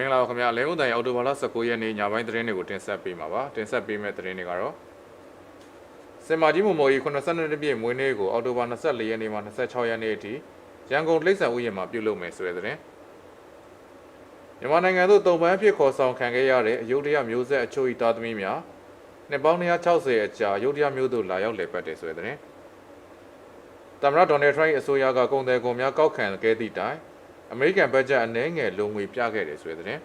မင်္ဂလာပါခင်ဗျာလဲဦးတိုင်အော်တိုဘာလ19ရက်နေ့ညပိုင်းသတင်းတွေကိုတင်ဆက်ပေးမှာပါတင်ဆက်ပေးမယ့်သတင်းတွေကတော့စင်မာကြီးမမိုကြီး82ပြည့်မွေးနေ့ကိုအော်တိုဘာ24ရက်နေ့မှ26ရက်နေ့အထိရန်ကုန်လိမ့်ဆန်ဥယျာဉ်မှာပြုလုပ်မယ်ဆိုတဲ့သတင်းမြန်မာနိုင်ငံသို့တုံပန်းဖြစ်ခေါ်ဆောင်ခံခဲ့ရတဲ့အယုဒ္ဓယမျိုးဆက်အချို့ဤသားသမီးများနှစ်ပေါင်း260အကြာအယုဒ္ဓယမျိုးသို့လာရောက်လည်ပတ်တယ်ဆိုတဲ့သတင်းသမ္မတဒေါ်နယ်ထရန့်၏အစိုးရကကုန်တယ်ကုန်များကောက်ခံခဲ့သည့်တိုင် အမေရိကန်ဘတ်ဂျက်အနည်းငယ်လုံငွေပြခဲ့တယ်ဆိုတဲ့သတင်း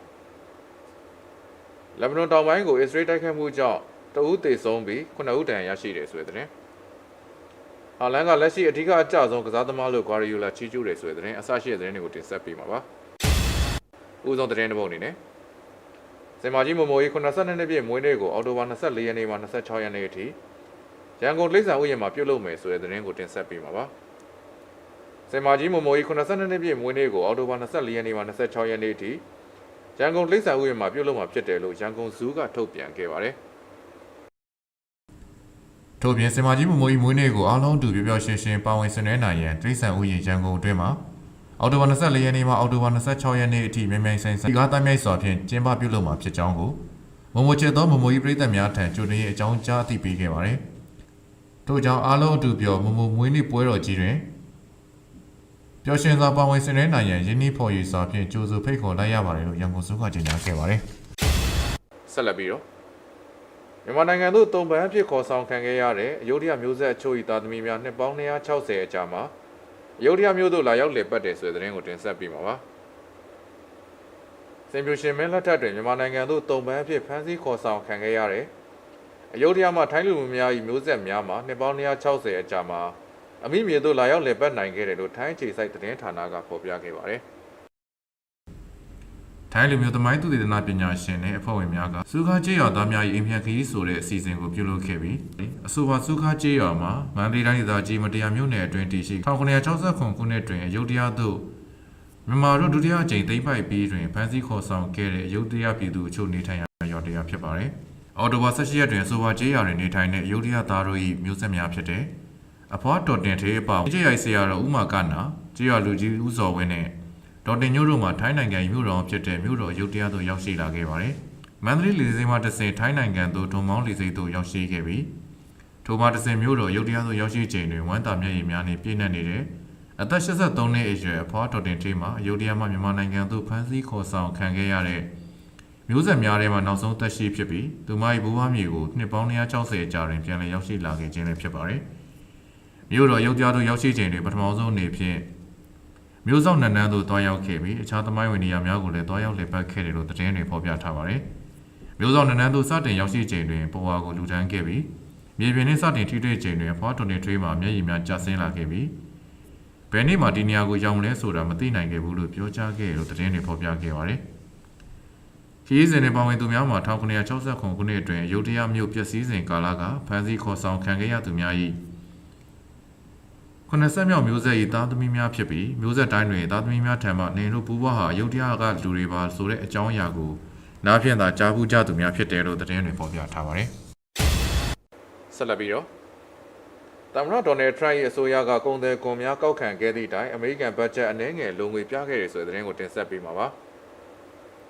လက်ဘနွန်တောင်ပိုင်းကိုအစ္စရေးတိုက်ခတ်မှုကြောင့်တအူးသေဆုံးပြီး9ဦးဒဏ်ရာရရှိတယ်ဆိုတဲ့သတင်းဟာလန်ကလက်ရှိအထူးအကြဆုံးကစားသမားလို့ဂွာရီယိုလာချီးကျူးတယ်ဆိုတဲ့သတင်းအစရှိတဲ့သတင်းတွေကိုတင်ဆက်ပေးမှာပါဦးဆုံးသတင်းတစ်ပုဒ်အနေနဲ့စင်မာကြီးမမိုကြီး82နှစ်ပြည့်မွေးနေ့ကိုအောက်တိုဘာ24ရက်နေ့မှ26ရက်နေ့အထိရန်ကုန်လိမ့်ဆန်ဥယျာဉ်မှာပြုလုပ်မယ်ဆိုတဲ့သတင်းကိုတင်ဆက်ပေးမှာပါ စင်မာကြီးမမိုကြီး82နှစ်ပြည့်မွေးနေ့ကိုအောက်တိုဘာ24ရက်နေ့မှ26ရက်နေ့အထိရန်ကုန်လိမ့်ဆန်ဥယျာဉ်မှာပြုလုပ်မှာဖြစ်တယ်လို့ရန်ကုန်ဇူးကထုတ်ပြန်ခဲ့ပါတယ်။ထို့ပြင်စင်မာကြီးမမိုကြီးမွေးနေ့ကိုအားလုံးတူပြောပြောရှင်းရှင်းပါဝင်ဆင်နွှဲနိုင်ရန်တိရစ္ဆာန်ဥယျာဉ်ရန်ကုန်အတွင်းမှာအောက်တိုဘာ24ရက်နေ့မှအောက်တိုဘာ26ရက်နေ့အထိမြန်မြန်ဆိုင်ဆိုင်ဒီကားတိုင်းမြိုက်စွာဖြင့်ကျင်းပပြုလုပ်မှာဖြစ်ကြောင်းကိုမမိုချေသောမမိုကြီးပြည်သက်များထံကြိုတင်ရေးအကြောင်းကြားအသိပေးခဲ့ပါတယ်။ထို့ကြောင့်အားလုံးအတူပြောမမိုမွေးနေ့ပွဲတော်ကြီးတွင် ပျော်ရွှင်စွာပါဝင်ဆင်နွှဲနိုင်ရန်ယင်းနှီးဖော်ရည်စွာဖြင့်ကြိုးစုဖိတ်ခေါ်လိုက်ရပါတယ်လို့ရန်ကုန်စုကကြေညာခဲ့ပါတယ်။ဆက်လက်ပြီးတော့မြန်မာနိုင်ငံသို့တုံပန်းအဖြစ်ခေါ်ဆောင်ခံခဲ့ရတဲ့အယုဒ္ဓယမျိုးဆက်အချို့၏သားသမီးများနှစ်ပေါင်း260အကြာမှာအယုဒ္ဓယမျိုးသို့လာရောက်လည်ပတ်တယ်ဆိုတဲ့သတင်းကိုတင်ဆက်ပေးမှာပါ။စင်ပြူရှင်မင်းလက်ထက်တွင်မြန်မာနိုင်ငံသို့တုံပန်းအဖြစ်ဖမ်းဆီးခေါ်ဆောင်ခံခဲ့ရတဲ့အယုဒ္ဓယမှထိုင်းလူမျိုးများ၏မျိုးဆက်များမှာနှစ်ပေါင်း260အကြာမှာ အမိမြေတို့လာရောက်လည်ပတ်နိုင်ခဲ့တယ်လို့ထိုင်းခြေစိုက်သတင်းဌာနကဖော်ပြခဲ့ပါတယ်။ထိုင်းလူမျိုးသမိုင်းသူတေသနပညာရှင်နဲ့အဖွဲ့ဝင်များကစူခါကျေးရွာသားများ၏အိမ်ပြန်ခရီးဆိုတဲ့အစီအစဉ်ကိုပြုလုပ်ခဲ့ပြီးအဆိုပါစူခါကျေးရွာမှာမန္တလေးတိုင်းဒေသကြီးမတရားမြို့နယ်အတွင်းတည်ရှိ1969ခုနှစ်တွင်အယုဒ္ဓယသို့မြန်မာတို့ဒုတိယအကြိမ်သိမ်းပိုက်ပြီးတွင်ဖမ်းဆီးခေါ်ဆောင်ခဲ့တဲ့အယုဒ္ဓယပြည်သူအချို့နေထိုင်ရာရွာတရားဖြစ်ပါတယ်။အော်တိုဘာ18ရက်တွင်အဆိုပါကျေးရွာတွင်နေထိုင်တဲ့အယုဒ္ဓယသားတို့၏မျိုးဆက်များဖြစ်တဲ့ အဖွားတော်တင်သေးအပေါ့ကြေးရိုက်ဆရာတော်ဥမာကနာကြေးရွာလူကြီးဦးစော်ဝင်းနဲ့ဒေါ်တင်ညို့တို့မှထိုင်းနိုင်ငံမြို့တော်ဖြစ်တဲ့မြို့တော်ရုတ်တရားသို့ရောက်ရှိလာခဲ့ပါတယ်။မန္တလေးလေဆိပ်မှတစ်ဆင့်ထိုင်းနိုင်ငံသို့ဒုံမောင်းလေဆိပ်သို့ရောက်ရှိခဲ့ပြီးထိုမှတစ်ဆင့်မြို့တော်ရုတ်တရားသို့ရောက်ရှိချိန်တွင်ဝမ်းသာမျက်ရည်များနှင့်ပြည့်နှက်နေတဲ့အသက်83နှစ်အရွယ်အဖွားတော်တင်သေးမှရုတ်တရားမှမြန်မာနိုင်ငံသို့ဖမ်းဆီးခေါ်ဆောင်ခံခဲ့ရတဲ့မျိုးဆက်များထဲမှာနောက်ဆုံးသက်ရှိဖြစ်ပြီးသူမ၏ဘိုးဘွားမြေကိုနှစ်ပေါင်း160ကြာတွင်ပြန်လည်ရောက်ရှိလာခဲ့ခြင်းလည်းဖြစ်ပါတယ်။ မြို့တော်ရုပ်ကြားသို့ရောက်ရှိချိန်တွင်ပထမဆုံးအနေဖြင့်မြို့ဆောင်နန်းနန်းသို့တွားရောက်ခဲ့ပြီးအခြားသမိုင်းဝင်နေရာများကိုလည်းတွားရောက်လည်ပတ်ခဲ့တယ်လို့သတင်းတွေဖော်ပြထားပါတယ်။မြို့ဆောင်နန်းနန်းသို့စတင်ရောက်ရှိချိန်တွင်ပေါ်ဝါကိုလူတန်းခဲ့ပြီးမြေပြင်နှင့်စတင်ထိတွေ့ချိန်တွင်အဖွားတွန်နေထွေးမှမျက်ရည်များကျဆင်းလာခဲ့ပြီးဘယ်နေ့မှဒီနေရာကိုရောက်လဲဆိုတာမသိနိုင်ခဲ့ဘူးလို့ပြောကြားခဲ့တယ်လို့သတင်းတွေဖော်ပြခဲ့ပါတယ်။ခီးစဉ်နဲ့ပါဝင်သူများမှာ1969ခုနှစ်အတွင်းရုတ်တရက်မြို့ပျက်စီးစဉ်ကာလကဖမ်းဆီးခေါ်ဆောင်ခံခဲ့ရသူများ၏ 90မြောက်မျိုးဆက်၏သားသမီးများဖြစ်ပြီးမျိုးဆက်တိုင်းတွင်သားသမီးများထံမှနေတို့ပူပွားဟာရုတ်တရကလူတွေပါဆိုတဲ့အကြောင်းအရာကိုနားဖြင့်သာကြားဘူးကြသူများဖြစ်တယ်လို့သတင်းတွေဖော်ပြထားပါတယ်။ဆက်လက်ပြီးတော့သမ္မတဒေါ်နယ်ထရန့်၏အစိုးရကကုန်တယ်ကွန်များကောက်ခံခဲ့သည့်တိုင်အမေရိကန်ဘတ်ဂျက်အနည်းငယ်လုံငွေပြခဲ့တယ်ဆိုတဲ့သတင်းကိုတင်ဆက်ပေးမှာပါ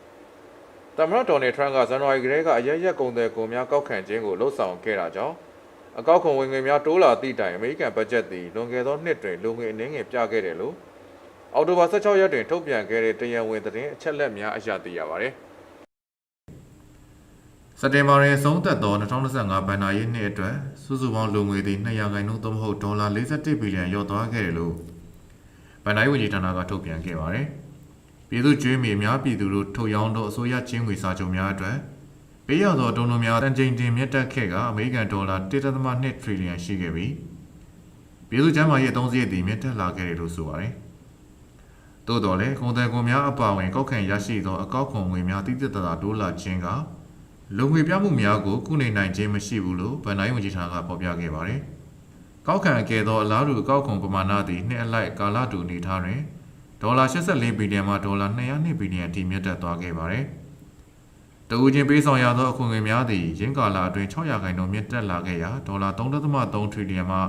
။သမ္မတဒေါ်နယ်ထရန့်ကဇန်နဝါရီကတည်းကအရရက်ကုန်တယ်ကွန်များကောက်ခံခြင်းကိုလှုံ့ဆော်ခဲ့တာကြောင့် အကောက်ခွန်ဝင်ငွေများတိုးလာသည့်တိုင်အမေရိကန်ဘတ်ဂျက်သည်လွန်ခဲ့သောနှစ်တွင်လုံငွေအနည်းငယ်ပြခဲ့တယ်လို့အောက်တိုဘာ16ရက်တွင်ထုတ်ပြန်ခဲ့တဲ့တရားဝင်သတင်းအချက်အလက်များအရသိရပါတယ်။စက်တင်ဘာလဆုံးသက်သော2025ဘဏ္ဍာရေးနှစ်အတွက်စုစုပေါင်းလုံငွေသည်200ခိုင်နှုန်းသို့မဟုတ်ဒေါ်လာ47ဘီလီယံလျော့သွားခဲ့တယ်လို့ဘဏ္ဍာရေးဝန်ကြီးဌာနကထုတ်ပြန်ခဲ့ပါတယ်။ပြည်သူ့ကျွေးမြေများပြည်သူတို့ထုတ်ရောင်းသောအစိုးရချင်းငွေစာချုပ်များအတွက် ပေးရသောအတုံးတို့များတန်ချိန်တင်မြင့်တက်ခဲ့ကအမေရိကန်ဒေါ်လာ1.2ထရီလီယံရှိခဲ့ပြီးပြည်သူ့ကျန်းမာရေးအသုံးစရိတ်သည်မြင့်တက်လာခဲ့တယ်လို့ဆိုပါတယ်။သို့တော်လည်းကုန်တယ်ကွန်များအပါအဝင်ကောက်ခံရရှိသောအကောက်ခွန်ငွေများတိတိကျကျတိုးလာခြင်းကလုံငွေပြမှုများကိုကုနေနိုင်ခြင်းမရှိဘူးလို့ဗန်နိုင်းဝန်ကြီးဌာနကဖော်ပြခဲ့ပါတယ်။ကောက်ခံအကယ်သောအလားတူအကောက်ခွန်ပမာဏသည်နှစ်အလိုက်ကာလတူအနေထားတွင်ဒေါ်လာ84ဘီလီယံမှဒေါ်လာ202ဘီလီယံအထိမြင့်တက်သွားခဲ့ပါတယ်။ တဦးချင်းပေးဆောင်ရသောအခွင့်အရေးများသည်ရင်းကာလအတွင်း600ခိုင်နှုန်းမြင့်တက်လာခဲ့ရာဒေါ်လာ3.3ထရီလီယံမှ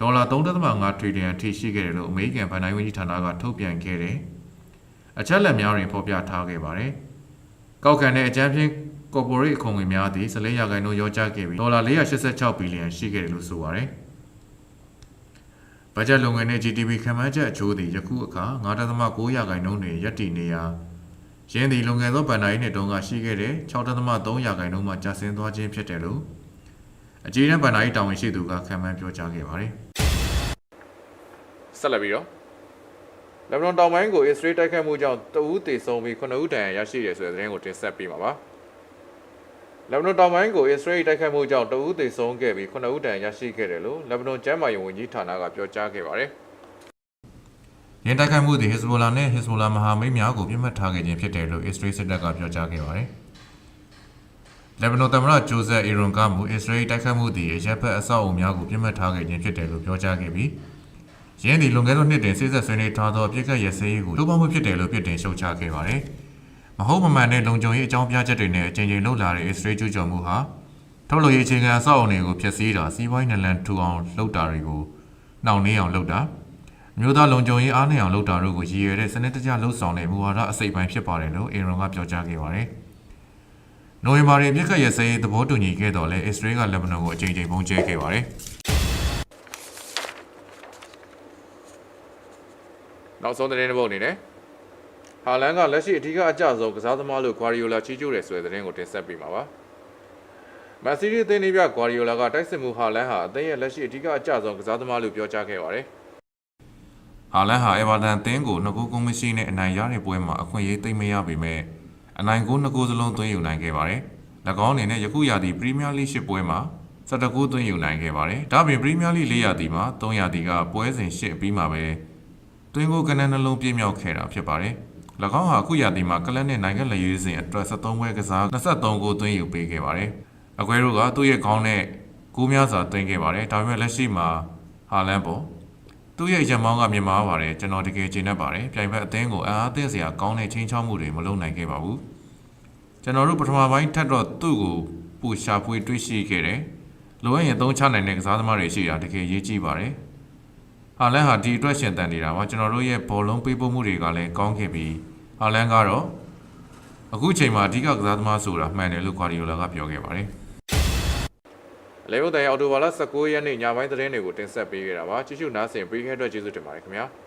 ဒေါ်လာ3.5ထရီလီယံထိရှိခဲ့တယ်လို့အမေရိကန်ဗန်နိုင်းဝန်ကြီးဌာနကထုတ်ပြန်ခဲ့တယ်။အချက်အလက်များတွင်ဖော်ပြထားခဲ့ပါတယ်။ကောက်ခံတဲ့အကြမ်းဖျင်း corporate အခွန်ငွေများသည့်14ရာခိုင်နှုန်းရောကျခဲ့ပြီးဒေါ်လာ486ဘီလီယံရှိခဲ့တယ်လို့ဆိုပါတယ်။ဘတ်ဂျက်လုပ်ငန်းနဲ့ GDP ခံမှန်းချက်အချိုးသည်ယခုအခါ9.9ရာခိုင်နှုန်းတွင်ရပ်တည်နေရာ ရင်းသည်လုပ်ငန်းသောဗန်နာရေးနှစ်တုန်းကရှိခဲ့တဲ့6.3ရာခိုင်နှုန်းမှကျဆင်းသွားခြင်းဖြစ်တယ်လို့အကြီးတန်းဗန်နာရေးတာဝန်ရှိသူကခံမှန်းပြောကြားခဲ့ပါတယ်။ဆက်လက်ပြီးတော့လက်ဘနွန်တောင်ပိုင်းကိုအစ္စရေးတိုက်ခတ်မှုကြောင့်တအူးတေဆုံးပြီး9ဦးဒဏ်ရာရရှိတယ်ဆိုတဲ့သတင်းကိုတင်ဆက်ပေးမှာပါ။လက်ဘနွန်တောင်ပိုင်းကိုအစ္စရေးတိုက်ခတ်မှုကြောင့်တအူးတေဆုံးခဲ့ပြီး9ဦးဒဏ်ရာရရှိခဲ့တယ်လို့လက်ဘနွန်ကျန်းမာရေးဝန်ကြီးဌာနကပြောကြားခဲ့ပါတယ်။ ရင်းတိုက်ခိုက်မှုသည်ဟစ်ဇ်ဘိုလာနဲ့ဟစ်ဇ်ဘိုလာမဟာမိတ်များကိုပြစ်မှတ်ထားခဲ့ခြင်းဖြစ်တယ်လို့အစ္စရေးစစ်တပ်ကပြောကြားခဲ့ပါတယ်။လက်ဘနွန်သမ္မတဂျိုဇက်အီရွန်ကမူအစ္စရေးတိုက်ခိုက်မှုသည်အရက်ဖက်အဆောက်အအုံများကိုပြစ်မှတ်ထားခဲ့ခြင်းဖြစ်တယ်လို့ပြောကြားခဲ့ပြီးရင်းဒီလွန်ခဲ့သောနှစ်တွင်စိစက်ဆွေးနွေးထားသောအပြစ်ကတ်ရစဲရေးကိုလိုပေါမှုဖြစ်တယ်လို့ပြစ်တင်ရှုတ်ချခဲ့ပါတယ်။မဟုတ်မမှန်တဲ့လုံခြုံရေးအကြောင်းပြချက်တွေနဲ့အကြိမ်ကြိမ်လှုပ်လာတဲ့အစ္စရေးကျူးကျော်မှုဟာထုတ်လုပ်ရေးအခြေခံအဆောက်အအုံတွေကိုဖျက်ဆီးတာစီးပွားရေးနလန်ထူအောင်လှုပ်တာတွေကိုနှောင့်နှေးအောင်လှုပ်တာအ မျိုးသားလုံခြုံရေးအားနည်းအောင်လှုပ်တာတို့ကိုရည်ရွယ်တဲ့စနစ်တကျလှုပ်ဆောင်တဲ့မူဝါဒအစိပ်ပိုင်းဖြစ်ပါတယ်လို့အီရွန်ကပြောကြားခဲ့ပါတယ်။နိုဝင်ဘာတွင်အပြစ်ကတ်ရစဲရေးသဘောတူညီခဲ့တော်လဲအစ္စရေးကလက်ဘနွန်ကိုအကြိမ်ကြိမ်ပုံကျဲခဲ့ပါတယ်။နောက်ဆုံးသတင်းတစ်ပုဒ်အနေနဲ့ဟာလန်ကလက်ရှိအထူးအကြဆုံးကစားသမားလို့ဂွာရီယိုလာချီးကျူးတယ်ဆိုတဲ့သတင်းကိုတင်ဆက်ပေးမှာပါ။မန်စီးတီးအသင်းလေးပြဂွာရီယိုလာကတိုက်စစ်မှုဟာလန်ဟာအသင်းရဲ့လက်ရှိအထူးအကြဆုံးကစားသမားလို့ပြောကြားခဲ့ပါတယ်။ ဟာလန်ဟာအေဗာတန်အသင်းကိုနှစ်ခုကုန်းမရှိနဲ့အနိုင်ရတဲ့ပွဲမှာအခွင့်အရေးသိမ်းမရပေမဲ့အနိုင်ကိုနှစ်ခုစလုံးသွင်းယူနိုင်ခဲ့ပါတယ်။၎င်းအနေနဲ့ယခုရာသီပရီးမီးယားလိရှစ်ပွဲမှာ17ခုသွင်းယူနိုင်ခဲ့ပါတယ်။ဒါ့အပြင်ပရီးမီးယားလိ၄ရာသီမှာ3ရာသီကပွဲစဉ်8အပြီးမှာပဲတွင်းကိုကနန်းနှလုံးပြည့်မြောက်ခဲ့တာဖြစ်ပါတယ်။၎င်းဟာအခုရာသီမှာကလပ်နဲ့နိုင်ငံလက်ရွေးစဉ်အတွက်73ပွဲကစား23ကိုသွင်းယူပေးခဲ့ပါတယ်။အကွဲတို့ကသူ့ရဲ့ခေါင်းနဲ့ကိုးများစွာသွင်းခဲ့ပါတယ်။ဒါပေမဲ့လက်ရှိမှာဟာလန်ပေါ် သူ့ရဲ့ရမောင်းကမြင်မာပါတယ်ကျွန်တော်တကယ်ကျေနပ်ပါတယ်။ပြိုင်ဘက်အသင်းကိုအားအသင့်စရာကောင်းတဲ့ချင်းချောက်မှုတွေမလုပ်နိုင်ခဲ့ပါဘူး။ကျွန်တော်တို့ပထမပိုင်းထက်တော့သူ့ကိုပူရှာဖွေတွေ့ရှိခဲ့တယ်။လိုအပ်ရင်သုံးချနိုင်တဲ့ကစားသမားတွေရှိတာတကယ်ရေးကြည့်ပါတယ်။ဟာလန်ဟာဒီအတွက်ရှင်တန်နေတာပါကျွန်တော်တို့ရဲ့ဘောလုံးပေးပို့မှုတွေကလည်းကောင်းခဲ့ပြီးဟာလန်ကတော့အခုချိန်မှာအဓိကကစားသမားဆိုတာမှန်တယ်လို့ခွာဒီယိုလာကပြောခဲ့ပါတယ်။ လေဘုတ်တိုင်အော်တိုဘာလ19ရက်နေ့ညပိုင်းသတင်းတွေကိုတင်ဆက်ပေးခဲ့တာပါ။ကြည့်ရှုနားဆင်ပေးခဲ့တဲ့အတွက်ကျေးဇူးတင်ပါတယ်ခင်ဗျာ။